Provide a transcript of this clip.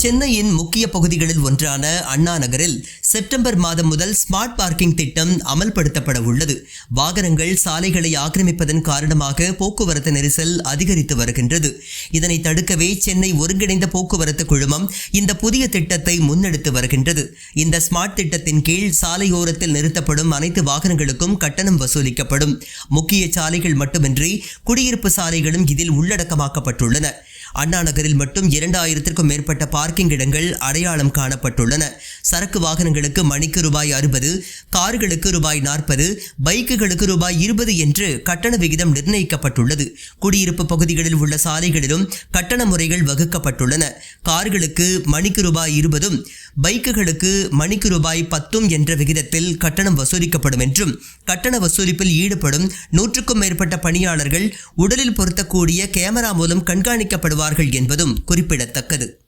சென்னையின் முக்கிய பகுதிகளில் ஒன்றான அண்ணா நகரில் செப்டம்பர் மாதம் முதல் ஸ்மார்ட் பார்க்கிங் திட்டம் அமல்படுத்தப்பட உள்ளது. வாகனங்கள் சாலைகளை ஆக்கிரமிப்பதன் காரணமாக போக்குவரத்து நெரிசல் அதிகரித்து வருகின்றது. இதனை தடுக்கவே சென்னை ஒருங்கிணைந்த போக்குவரத்து குழுமம் இந்த புதிய திட்டத்தை முன்னெடுத்து வருகின்றது. இந்த ஸ்மார்ட் திட்டத்தின் கீழ் சாலையோரத்தில் நிறுத்தப்படும் அனைத்து வாகனங்களுக்கும் கட்டணம் வசூலிக்கப்படும். முக்கிய சாலைகள் மட்டுமின்றி குடியிருப்பு சாலைகளும் இதில் உள்ளடக்கமாக்கப்பட்டுள்ளன. அண்ணா நகரில் மட்டும் இரண்டாயிரத்திற்கும் மேற்பட்ட பார்க்கிங் இடங்கள் அடையாளம் காணப்பட்டுள்ளன. சரக்கு வாகனங்களுக்கு மணிக்கு ரூபாய் அறுபது கார்களுக்கு ரூபாய் நாற்பது பைக்குகளுக்கு ரூபாய் இருபது என்று கட்டண விகிதம் நிர்ணயிக்கப்பட்டுள்ளது. குடியிருப்பு பகுதிகளில் உள்ள சாலைகளிலும் கட்டண முறைகள் வகுக்கப்பட்டுள்ளன. கார்களுக்கு மணிக்கு ரூபாய் இருபதும் பைக்குகளுக்கு மணிக்கு ரூபாய் பத்தும் என்ற விகிதத்தில் கட்டணம் வசூலிக்கப்படும் என்றும் கட்டண வசூலிப்பில் ஈடுபடும் நூற்றுக்கும் மேற்பட்ட பணியாளர்கள் உடலில் பொருத்தக்கூடிய கேமரா மூலம் கண்காணிக்கப்படுவார்கள் என்பதும் குறிப்பிடத்தக்கது.